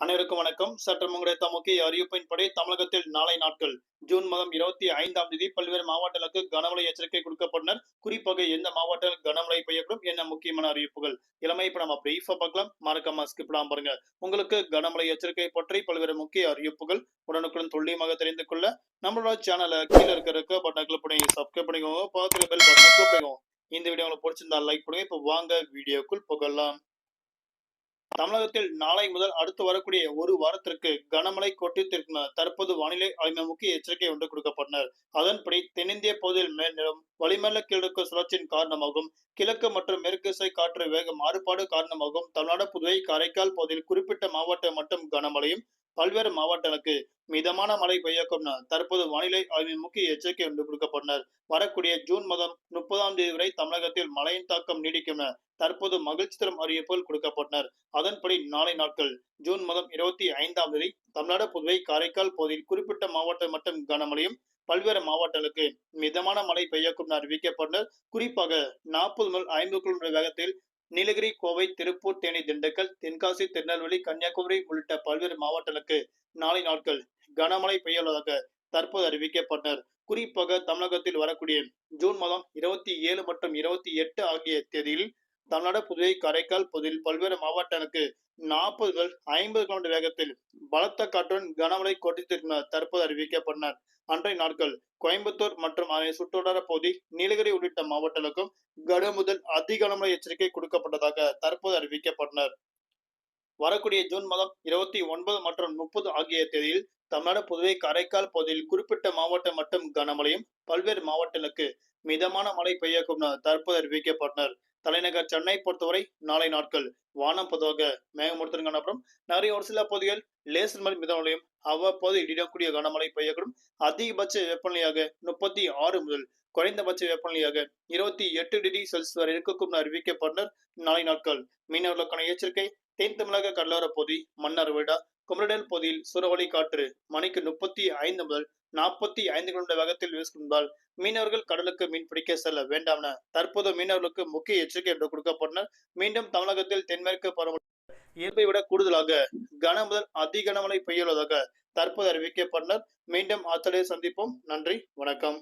அனைவருக்கும் வணக்கம். சற்று முன்கிடைத்த முக்கிய அறிவிப்பின்படி தமிழகத்தில் நாளை நாட்கள் ஜூன் மாதம் இருபத்தி ஐந்தாம் தேதி பல்வேறு மாவட்டங்களுக்கு கனமழை எச்சரிக்கை கொடுக்கப்பட்டனர். குறிப்பாக எந்த மாவட்டங்கள் கனமழை பெய்யப்படும் என்ன முக்கியமான அறிவிப்புகள் இளமை இப்ப நம்ம பிரீஃபா பார்க்கலாம். மறக்காம ஸ்கிப் பண்ணாம பாருங்க. உங்களுக்கு கனமழை எச்சரிக்கை பற்றி பல்வேறு முக்கிய அறிவிப்புகள் உடனுக்குடன் துல்லியமாக தெரிந்து கொள்ள நம்மளோட சேனலை கீழே இருக்கிற இருக்க பட்டனை கிளிக் பண்ணி சப்ஸ்கிரைப் பண்ணிக்கோங்க. பக்கத்துல பெல் பட்டனை கிளிக் பண்ணிக்கோங்க இந்த வீடியோ உங்களுக்கு பிடிச்சிருந்தா லைக் பண்ணுங்க. இப்போ வாங்க வீடியோக்குள் போகலாம். தமிழகத்தில் நாளை முதல் அடுத்து வரக்கூடிய ஒரு வாரத்திற்கு கனமழை கொட்டித்திருக்கும் தற்போது வானிலை ஆய்வு முக்கிய எச்சரிக்கை ஒன்று கொடுக்கப்பட்டனர். அதன்படி தென்னிந்திய பகுதியில் மேல்நிலம் வளிமல்ல கிழக்கு சுழற்சியின் காரணமாகவும் கிழக்கு மற்றும் மேற்கு திசை காற்று வேக மாறுபாடு காரணமாகவும் தமிழ்நாடு புதுவை காரைக்கால் பகுதியில் குறிப்பிட்ட மாவட்டம் மட்டும் கனமழையும் பல்வேறு மாவட்டங்களுக்கு மிதமான மழை பெய்யக்கும் தற்போது வானிலை ஆய்வின் முக்கிய எச்சரிக்கை என்று கொடுக்கப்பட்டனர் வரக்கூடிய ஜூன் மாதம் முப்பதாம் தேதி வரை தமிழகத்தில் மழையின் தாக்கம் நீடிக்கும் தற்போது மகிழ்ச்சி தரும் அறிவிப்புகள் கொடுக்கப்பட்டனர் அதன்படி நாளை நாட்கள் ஜூன் மாதம் இருபத்தி ஐந்தாம் தேதி தமிழ்நாடு புதுவை காரைக்கால் பகுதியில் குறிப்பிட்ட மாவட்டம் மட்டும் கனமழையும் பல்வேறு மாவட்டங்களுக்கு மிதமான மழை பெய்யக்கும் அறிவிக்கப்பட்டனர் குறிப்பாக நாற்பது முதல் ஐம்பது கிலோமீட்டர் வேகத்தில் நீலகிரி கோவை திருப்பூர் தேனி திண்டுக்கல் தென்காசி திருநெல்வேலி கன்னியாகுமரி உள்ளிட்ட பல்வேறு மாவட்டங்களுக்கு நாளை நாட்கள் கனமழை பெய்யுள்ளதாக தற்போது அறிவிக்கப்பட்டனர். குறிப்பாக தமிழகத்தில் வரக்கூடிய ஜூன் மாதம் இருபத்தி ஏழு மற்றும் இருபத்தி எட்டு ஆகிய தேதியில் தமிழ்நாடு புதுவை காரைக்கால் பகுதியில் பல்வேறு மாவட்டங்களுக்கு நாற்பது முதல் ஐம்பது கிலோமீட்டர் வேகத்தில் பலத்த காற்றுடன் கனமழை கொட்டித்திருக்கும் தற்போது அறிவிக்கப்பட்டனர். அன்றைய நாட்கள் கோயம்புத்தூர் மற்றும் அதனை சுற்றுவட்டார பகுதி நீலகிரி உள்ளிட்ட மாவட்டங்களுக்கும் கன முதல் அதிக கனமழை எச்சரிக்கை கொடுக்கப்பட்டதாக தற்போது அறிவிக்கப்பட்டனர். வரக்கூடிய ஜூன் மாதம் இருபத்தி ஒன்பது மற்றும் முப்பது ஆகிய தேதியில் தமிழ்நாடு புதுவை காரைக்கால் பகுதியில் குறிப்பிட்ட மாவட்டம் மட்டும் கனமழையும் பல்வேறு மாவட்டங்களுக்கு மிதமான மழை பெய்யக்கும் தற்போது அறிவிக்கப்பட்டனர். தலைநகர் சென்னை பொறுத்தவரை நாளை நாட்கள் வானம் பொதுவாக மேகமூர்த்தன் காணப்படும். நிறைய ஒரு சில பகுதிகள் லேசர் மழை மிதமழையும் அவ்வப்போது இடிடக்கூடிய கனமழை பெய்யக்கூடும். அதிகபட்ச வெப்பநிலையாக முப்பத்தி ஆறு முதல் குறைந்தபட்ச வெப்பநிலையாக இருபத்தி எட்டு டிகிரி செல்சியஸ் வரை இருக்கக்கும் அறிவிக்கப்பட்டனர். நாளை நாட்கள் மீனவர்களுக்கான எச்சரிக்கை. தென் தமிழக கடலோர பகுதி மன்னார் விடா குமரடல் பகுதியில் சூறாவளி காற்று மணிக்கு முப்பத்தி ஐந்து முதல் நாற்பத்தி ஐந்து கிலோமீட்டர் வேகத்தில் வீசுகின்றால் மீனவர்கள் கடலுக்கு மீன் பிடிக்க செல்ல வேண்டாம் என தற்போது மீனவர்களுக்கு முக்கிய எச்சரிக்கை என்று கொடுக்கப்பட்டனர் மீண்டும் தமிழகத்தில் தென்மேற்கு பருவமழை இயல்பை விட கூடுதலாக கன முதல் அதி கனமழை பெய்யுள்ளதாக தற்போது அறிவிக்கப்பட்டனர் மீண்டும் ஆத்தலையை சந்திப்போம். நன்றி. வணக்கம்.